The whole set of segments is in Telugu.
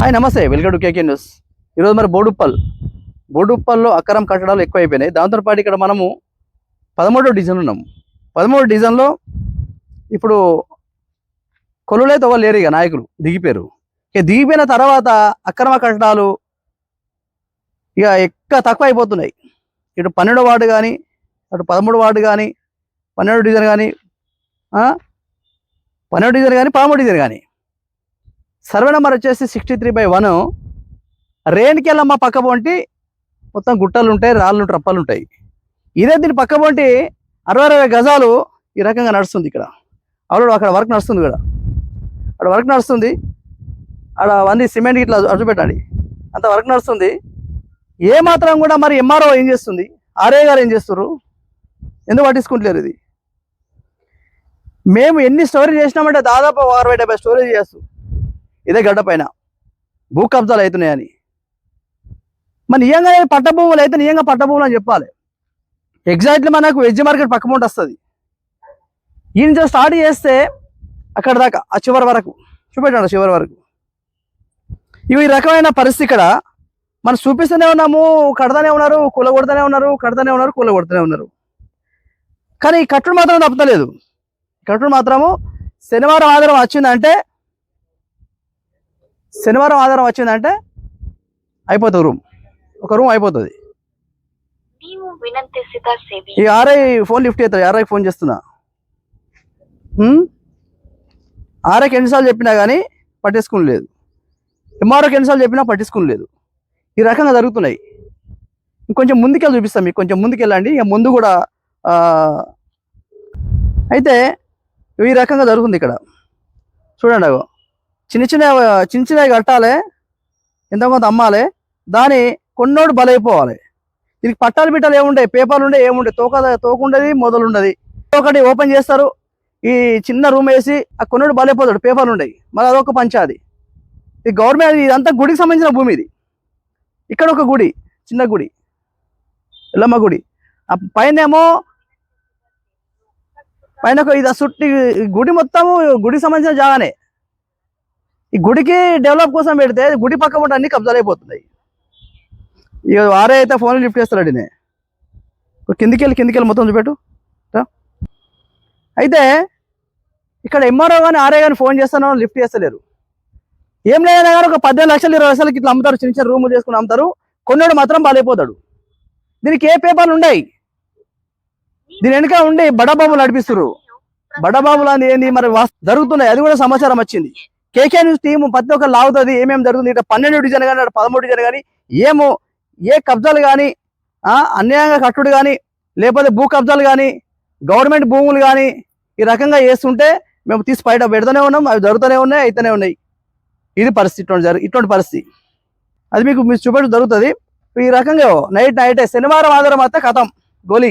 హాయ్ నమస్తే. Welcome to KK news. ఈరోజు మరి బోడుప్పల్. బోడుప్పల్లో అక్కరం కట్టడాలు ఎక్కువ అయిపోయినాయి దాంతో ఇక్కడ మనము పదమూడో డిజైన్ ఉన్నాము. పదమూడో డిజైన్లో ఇప్పుడు కొలులైతే ఎవరు లేరు ఇక నాయకులు దిగిపోయారు. ఇక దిగిపోయిన తర్వాత అక్రమ కట్టడాలు ఇక ఎక్కువ తక్కువ అయిపోతున్నాయి ఇటు పన్నెండు వార్డు కానీ అటు పదమూడు వార్డు కానీ పన్నెండు డిజైన్ కానీ పన్నెండు డిజైన్ కానీ పదమూడు డిజైన్ కానీ. సర్వే నెంబర్ వచ్చేసి సిక్స్టీ త్రీ బై వన్ రేణికెళ్ళమ్మ పక్క పొంటి మొత్తం గుట్టలు ఉంటాయి రాళ్ళు ఉంటాయి, రప్పలు ఉంటాయి. ఇదే దీని పక్క పొంటి అరవై అరవై గజాలు ఈ రకంగా నడుస్తుంది ఇక్కడ. అవును అక్కడ వర్క్ నడుస్తుంది ఇక్కడ అక్కడ వర్క్ నడుస్తుంది. అక్కడ అన్ని సిమెంట్ ఇట్లా అడ్డు పెట్టండి. అంత వర్క్ నడుస్తుంది. ఏ మాత్రం కూడా మరి ఎంఆర్ఓ ఏం చేస్తుంది? ఆర్ఏ గారు ఏం చేస్తారు ఎందుకు పట్టించుకుంటలేరు ఇది? మేము ఎన్ని స్టోరీ చేసినామంటే దాదాపు అరవై డెబ్బై స్టోరేజ్ చేస్తాం. ఇదే గడ్డ పైన భూ కబ్జాలు అవుతున్నాయని. మరి నిజంగా పట్టభూములు అయితే నిజంగా పట్టభూములు అని చెప్పాలి. ఎగ్జాక్ట్లీ మనకు వెజ్ మార్కెట్ పక్క ముందు వస్తుంది. ఈ నుంచి స్టార్ట్ చేస్తే అక్కడ దాకా ఆ చివరి వరకు. చూపెట్టండి చివరి వరకు. ఇవి ఈ రకమైన పరిస్థితి ఇక్కడ. మనం చూపిస్తూనే ఉన్నాము కడతానే ఉన్నారు కూల కొడుతూనే ఉన్నారు కడతానే ఉన్నారు కూల కొడుతూనే ఉన్నారు. కానీ ఈ కట్టుడు మాత్రం తప్పలేదు కట్టుడు మాత్రము శనివారం ఆధారం వచ్చిందంటే శనివారం ఆధారం వచ్చిందంటే అయిపోతుంది రూమ్. ఒక రూమ్ అయిపోతుంది. ఈ ఆర్ఐ ఫోన్ లిఫ్ట్ అవుతాడు ఆర్ఐ ఫోన్ చేస్తున్నా. ఆర్ఐకి ఎన్నిసార్లు చెప్పినా కానీ పట్టించుకుని ఎంఆర్ఓకి ఎన్నిసార్లు చెప్పినా పట్టించుకుని లేదు. ఈ రకంగా జరుగుతున్నాయి. ఇంకొంచెం ముందుకెళ్ళి చూపిస్తాం మీకు. కొంచెం ముందుకెళ్ళండి. ఇక ముందు కూడా అయితే ఈ రకంగా జరుగుతుంది ఇక్కడ. చూడండి అగో. చిన్న చిన్న చిన్న చిన్నవి కట్టాలి ఎంత కొంత అమ్మాలి దాని కొన్నోడు బలైపోవాలి. దీనికి పట్టాలు బిట్టాలు ఏముంటాయి పేపర్లు ఉండే ఏముంటాయి తోక తోకుండది మొదలు ఉండదు ఒకటి ఓపెన్ చేస్తారు ఈ చిన్న రూమ్ వేసి ఆ కొన్నోడు బలైపోతాడు పేపర్లు ఉండేవి మళ్ళీ అదొక పంచాది. ఇది గవర్నమెంట్ ఇదంతా గుడికి సంబంధించిన భూమి ఇది. ఇక్కడ ఒక గుడి చిన్న గుడి ఎల్లమ్మ గుడి. ఆ పైన ఏమో పైన ఒక ఇది ఆ చుట్టి గుడి మొత్తము గుడికి సంబంధించిన జాగానే. ఈ గుడికి డెవలప్ కోసం పెడితే గుడి పక్క ఉంటే అన్ని కబ్జాలు అయిపోతున్నాయి. ఇక వారే అయితే ఫోన్ లిఫ్ట్ చేస్తాడు నేను కిందికి వెళ్ళి కిందికి వెళ్ళి మొత్తం చూపెట్టు. అయితే ఇక్కడ ఎంఆర్ఓ కానీ ఆర్ఏ కానీ ఫోన్ చేస్తానో లిఫ్ట్ చేస్తలేరు. ఏం లేదన్నా కానీ ఒక పద్దెనిమిది లక్షలు ఇరవై లక్షలకి ఇట్లా అమ్ముతారు. చిన్న చిన్న రూములు చేసుకుని అమ్ముతారు. కొన్నాడు మాత్రం బాలైపోతాడు దీనికి ఏ పేపర్లు ఉన్నాయి? దీని వెనుక ఉండి బడబాబులు నడిపిస్తారు బడబాబులు అని ఏంది? మరి జరుగుతున్నాయి. అది కూడా సమాచారం వచ్చింది. కేకే న్యూస్ టీం ప్రతి ఒక్కరు లాగుతుంది ఏమేమి జరుగుతుంది ఇట్లా పన్నెండు డిజైన్ కానీ అటు పదమూడు డిజైన్ కానీ ఏమో ఏ కబ్జాలు కానీ అన్యాయంగా కట్టుడు కానీ లేకపోతే భూ కబ్జాలు కానీ గవర్నమెంట్ భూములు కానీ ఈ రకంగా చేస్తుంటే మేము తీసి బయట పెడుతూనే ఉన్నాం అవి జరుగుతూనే ఉన్నాయి అయితేనే ఉన్నాయి. ఇది పరిస్థితి ఇటువంటి జరుగు ఇటువంటి పరిస్థితి. అది మీకు మీరు చూపెట్టు జరుగుతుంది. ఈ రకంగా నైట్ నైట్ శనివారం ఆధారం అయితే కథం గోలీ.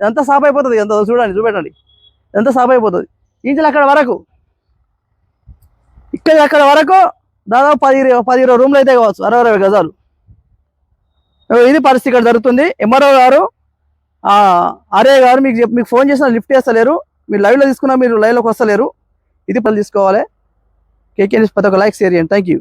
ఎంత సాఫ్ అయిపోతుంది ఎంత చూడండి చూపెట్టండి. ఎంత సాఫ్ అయిపోతుంది ఇంచులు అక్కడ వరకు ఇక్కడ అక్కడ వరకు దాదాపు పది పది ఇరవై రూమ్లు అయితే కావచ్చు. అరవై అరవై గజాలు. ఇది పరిస్థితి ఇక్కడ జరుగుతుంది. ఎంఆర్ఓ గారు అరే ఆర్ఏ గారు మీకు చెప్- మీకు ఫోన్ చేసినా లిఫ్ట్ చేస్తలేరు. మీరు లైవ్లో తీసుకున్నా మీరు లైవ్లోకి వస్తలేరు. ఇది పనులు తీసుకోవాలి. కేకే న్యూస్ ప్రతి లైక్ షేర్ చేయండి. Thank you.